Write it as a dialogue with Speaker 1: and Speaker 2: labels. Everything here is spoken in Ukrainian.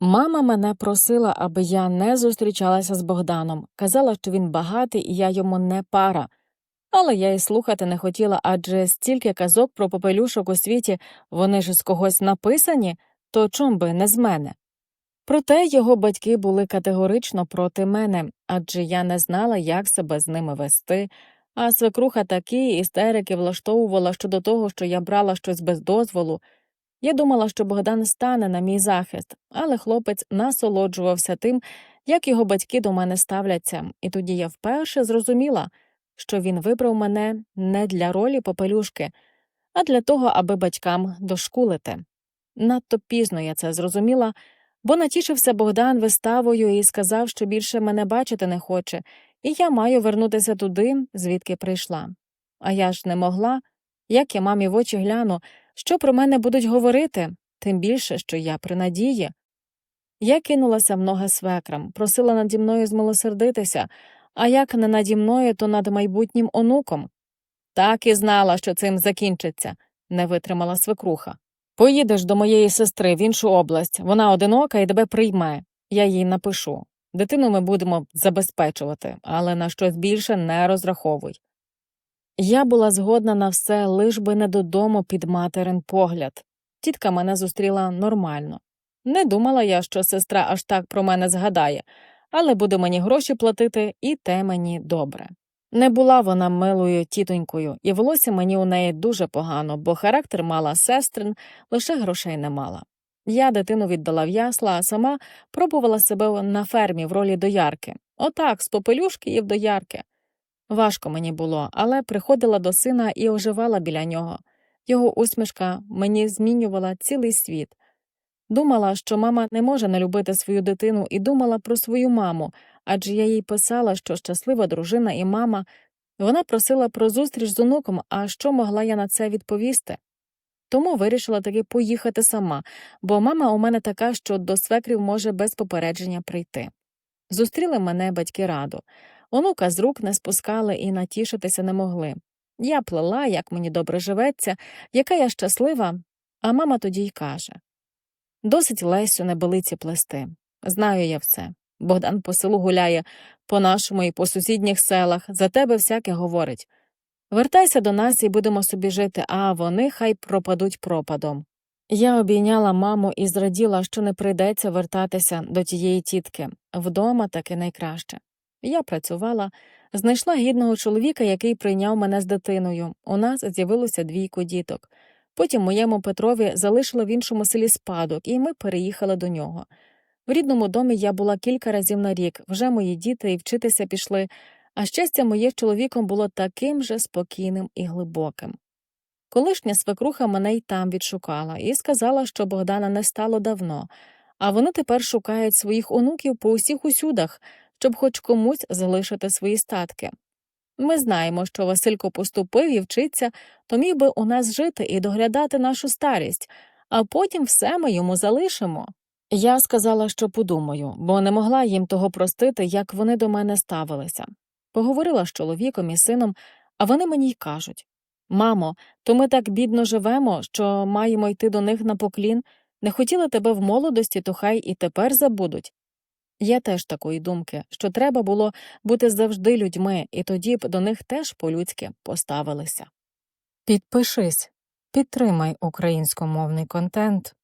Speaker 1: Мама мене просила, аби я не зустрічалася з Богданом, казала, що він багатий і я йому не пара. Але я й слухати не хотіла, адже стільки казок про попелюшок у світі, вони ж з когось написані, то чом би не з мене. Проте його батьки були категорично проти мене, адже я не знала, як себе з ними вести, а свекруха такі істерики влаштовувала щодо того, що я брала щось без дозволу. Я думала, що Богдан стане на мій захист, але хлопець насолоджувався тим, як його батьки до мене ставляться, і тоді я вперше зрозуміла, що він вибрав мене не для ролі попелюшки, а для того, аби батькам дошкулити. Надто пізно я це зрозуміла, бо натішився Богдан виставою і сказав, що більше мене бачити не хоче, і я маю вернутися туди, звідки прийшла. А я ж не могла, як я мамі в очі гляну, що про мене будуть говорити, тим більше, що я при надії. Я кинулася в ноги свекрам, просила наді мною змилосердитися, а як не наді мною, то над майбутнім онуком. Так і знала, що цим закінчиться, не витримала свекруха. Поїдеш до моєї сестри в іншу область, вона одинока і тебе прийме. Я їй напишу. Дитину ми будемо забезпечувати, але на щось більше не розраховуй. Я була згодна на все, лиш би не додому під материн погляд. Тітка мене зустріла нормально. Не думала я, що сестра аж так про мене згадає, але буде мені гроші платити, і те мені добре. Не була вона милою тітонькою, і волосся мені у неї дуже погано, бо характер мала сестрин, лише грошей не мала. Я дитину віддала в ясла, а сама пробувала себе на фермі в ролі доярки. Отак, з попелюшки і в доярки. Важко мені було, але приходила до сина і оживала біля нього. Його усмішка мені змінювала цілий світ. Думала, що мама не може не любити свою дитину, і думала про свою маму, адже я їй писала, що щаслива дружина і мама. Вона просила про зустріч з онуком, а що могла я на це відповісти? Тому вирішила таки поїхати сама, бо мама у мене така, що до свекрів може без попередження прийти. Зустріли мене батьки радо. Онука з рук не спускали і натішитися не могли. Я плела, як мені добре живеться, яка я щаслива, а мама тоді й каже Досить Лесю небелиці плести. Знаю я все. Богдан по селу гуляє, по нашому і по сусідніх селах, за тебе всяке говорить. Вертайся до нас і будемо собі жити, а вони хай пропадуть пропадом. Я обійняла маму і зраділа, що не прийдеться вертатися до тієї тітки вдома таки найкраще. Я працювала, знайшла гідного чоловіка, який прийняв мене з дитиною. У нас з'явилося двійко діток. Потім моєму Петрові залишили в іншому селі спадок, і ми переїхали до нього. В рідному домі я була кілька разів на рік, вже мої діти і вчитися пішли, а щастя моє з чоловіком було таким же спокійним і глибоким. Колишня свекруха мене й там відшукала і сказала, що Богдана не стало давно, а вони тепер шукають своїх онуків по усіх усюдах, щоб хоч комусь залишити свої статки. Ми знаємо, що Василько поступив і вчиться, то міг би у нас жити і доглядати нашу старість, а потім все ми йому залишимо. Я сказала, що подумаю, бо не могла їм того простити, як вони до мене ставилися. Поговорила з чоловіком і сином, а вони мені й кажуть Мамо, то ми так бідно живемо, що маємо йти до них на поклін. Не хотіли тебе в молодості, то хай і тепер забудуть. Я теж такої думки, що треба було бути завжди людьми, і тоді б до них теж по-людськи поставилися. Підпишись, підтримай українськомовний контент.